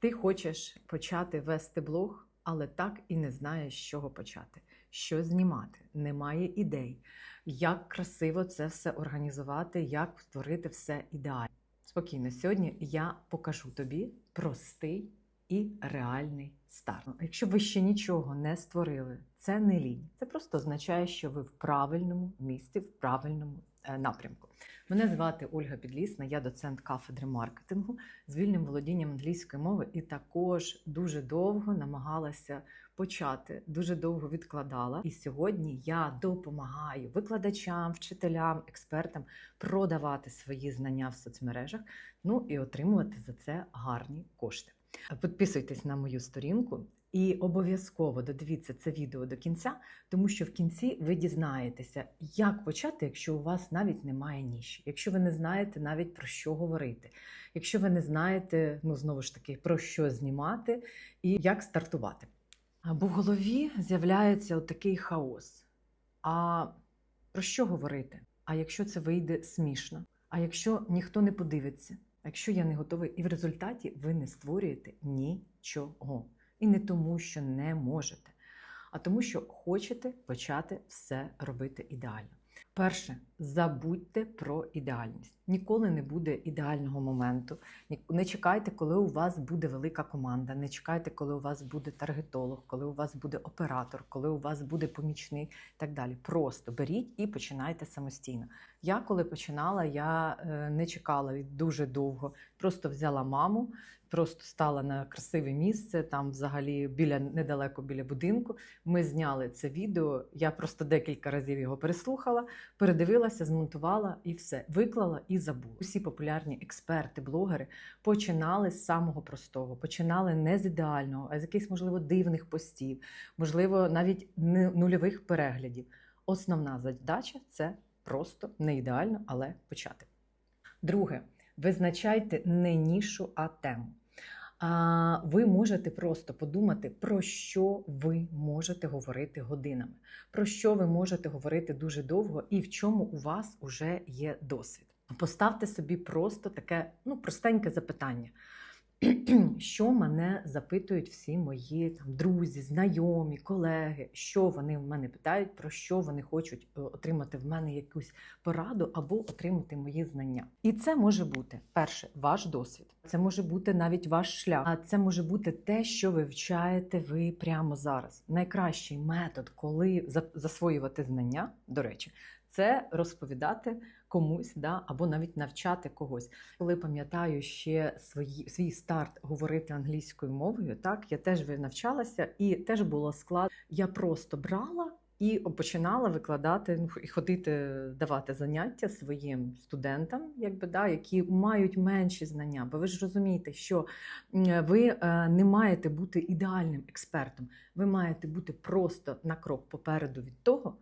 Ти хочеш почати вести блог, але так і не знаєш, з чого почати, що знімати, немає ідей, як красиво це все організувати, як створити все ідеально. Спокійно, сьогодні я покажу тобі простий і реальний старт. Якщо ви ще нічого не створили, це не лінь. Це просто означає, що ви в правильному місці, в правильному напрямку. Мене звати Ольга Підлісна, я доцент кафедри маркетингу з вільним володінням англійської мови і також дуже довго намагалася почати, дуже довго відкладала. І сьогодні я допомагаю викладачам, вчителям, експертам продавати свої знання в соцмережах, ну і отримувати за це гарні кошти. Підписуйтесь на мою сторінку. І обов'язково додивіться це відео до кінця, тому що в кінці ви дізнаєтеся, як почати, якщо у вас навіть немає ніші, якщо ви не знаєте навіть про що говорити, якщо ви не знаєте, ну знову ж таки, про що знімати і як стартувати. Бо в голові з'являється отакий хаос. А про що говорити? А якщо це вийде смішно? А якщо ніхто не подивиться? Якщо я не готовий, і в результаті ви не створюєте нічого. І не тому, що не можете, а тому, що хочете почати все робити ідеально. Перше, забудьте про ідеальність. Ніколи не буде ідеального моменту. Не чекайте, коли у вас буде велика команда. Не чекайте, коли у вас буде таргетолог, коли у вас буде оператор, коли у вас буде помічник і так далі. Просто беріть і починайте самостійно. Я коли починала, я е, не чекала дуже довго. Просто взяла маму, просто стала на красиве місце, там взагалі біля недалеко біля будинку. Ми зняли це відео. Я просто декілька разів його переслухала, передивилася, змонтувала і все виклала і забула. Усі популярні експерти, блогери починали з самого простого, починали не з ідеального, а з якихось, можливо, дивних постів, можливо, навіть нульових переглядів. Основна задача це просто не ідеально, але почати. Друге, визначайте не нішу, а тему. Ви можете просто подумати, про що ви можете говорити годинами, про що ви можете говорити дуже довго і в чому у вас вже є досвід. Поставте собі просто таке ну, простеньке запитання. Що мене запитують всі мої там друзі, знайомі, колеги, що вони в мене питають, про що вони хочуть е, отримати в мене якусь пораду або отримати мої знання. І це може бути перше, ваш досвід. Це може бути навіть ваш шлях, а це може бути те, що ви вивчаєте ви прямо зараз. Найкращий метод, коли засвоювати знання, до речі, це розповідати комусь, да, або навіть навчати когось. Коли пам'ятаю ще свої, свій старт говорити англійською мовою, так я теж навчалася і теж було склад. Я просто брала. І починала викладати ну, і ходити, давати заняття своїм студентам, якби да, які мають менші знання. Бо ви ж розумієте, що ви е, не маєте бути ідеальним експертом, ви маєте бути просто на крок попереду від того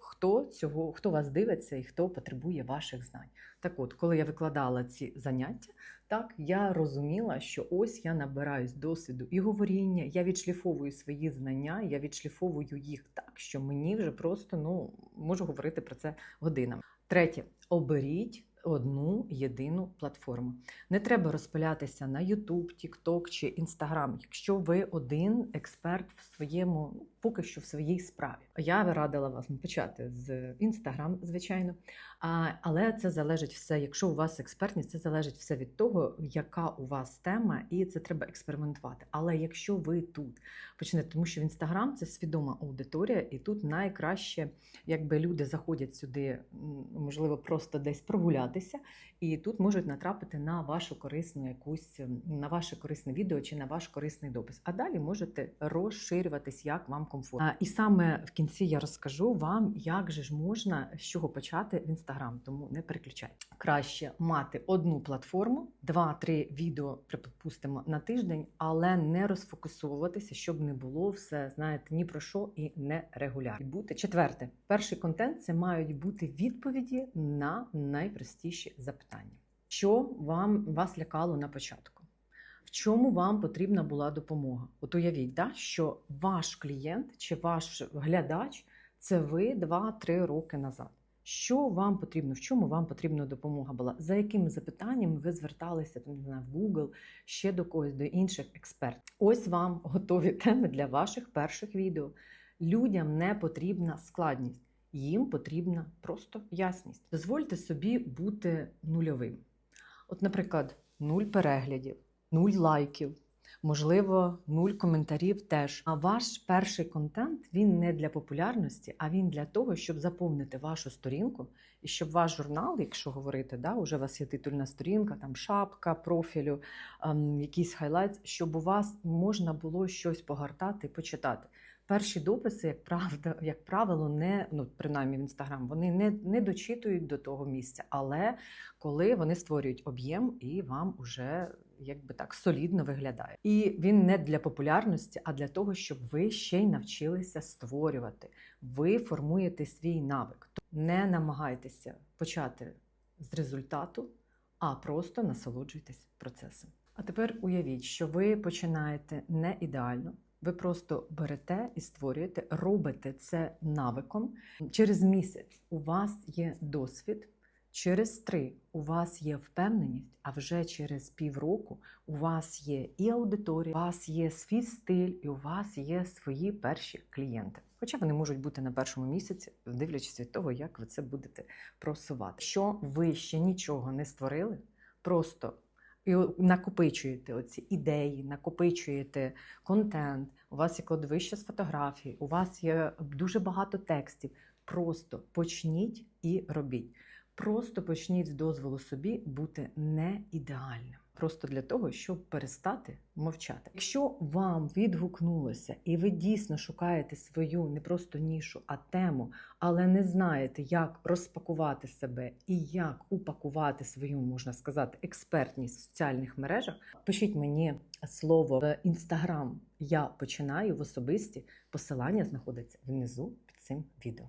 хто цього, хто вас дивиться і хто потребує ваших знань. Так от, коли я викладала ці заняття, так я розуміла, що ось я набираюсь досвіду і говоріння, я відшліфовую свої знання, я відшліфовую їх так, що мені вже просто ну можу говорити про це годинами. Третє, оберіть одну єдину платформу. Не треба розпилятися на YouTube, TikTok чи Instagram, якщо ви один експерт в своєму, поки що в своїй справі. Я радила вас почати з Instagram, звичайно. Але це залежить все. Якщо у вас експертність, це залежить все від того, яка у вас тема, і це треба експериментувати. Але якщо ви тут почнете, тому що в Instagram це свідома аудиторія, і тут найкраще, якби люди заходять сюди, можливо, просто десь прогулятися, і тут можуть натрапити на вашу корисну якусь на ваше корисне відео чи на ваш корисний допис. А далі можете розширюватись, як вам комфортно. І саме в кінці я розкажу вам, як же ж можна з чого почати в інстаграм, тому не переключайте. Краще мати одну платформу, два-три відео припустимо на тиждень, але не розфокусовуватися, щоб не було все, знаєте, ні про що і не регулярно. Бути четверте, перший контент це мають бути відповіді на найпростіші запитання. Що вам вас лякало на початку? В чому вам потрібна була допомога? От уявіть, да, що ваш клієнт чи ваш глядач це ви 2-3 роки назад. Що вам потрібно, в чому вам потрібна допомога була, за якими запитаннями ви зверталися там, не знаю, в Google, ще до когось, до інших експертів. Ось вам готові теми для ваших перших відео. Людям не потрібна складність, їм потрібна просто ясність. Дозвольте собі бути нульовим. От, наприклад, нуль переглядів, нуль лайків, можливо, нуль коментарів теж. А ваш перший контент він не для популярності, а він для того, щоб заповнити вашу сторінку і щоб ваш журнал, якщо говорити, да, уже у вас є титульна сторінка, там шапка, профілю, ем, якийсь хайлайт, щоб у вас можна було щось погортати, почитати. Перші дописи, як правда, як правило, не ну принаймні в інстаграм, вони не, не дочитують до того місця, але коли вони створюють об'єм і вам уже якби так солідно виглядає. І він не для популярності, а для того, щоб ви ще й навчилися створювати. Ви формуєте свій навик. Не намагайтеся почати з результату, а просто насолоджуйтесь процесом. А тепер уявіть, що ви починаєте не ідеально. Ви просто берете і створюєте, робите це навиком. Через місяць у вас є досвід, через три у вас є впевненість, а вже через півроку у вас є і аудиторія, у вас є свій стиль, і у вас є свої перші клієнти. Хоча вони можуть бути на першому місяці, дивлячись від того, як ви це будете просувати. Що ви ще нічого не створили, просто і накопичуєте оці ідеї, накопичуєте контент, у вас є кладовище з фотографій, у вас є дуже багато текстів. Просто почніть і робіть. Просто почніть з дозволу собі бути не ідеальним. Просто для того, щоб перестати мовчати. Якщо вам відгукнулося і ви дійсно шукаєте свою не просто нішу, а тему, але не знаєте, як розпакувати себе і як упакувати свою, можна сказати, експертність в соціальних мережах, пишіть мені слово в інстаграм. Я починаю в особисті. Посилання знаходиться внизу під цим відео.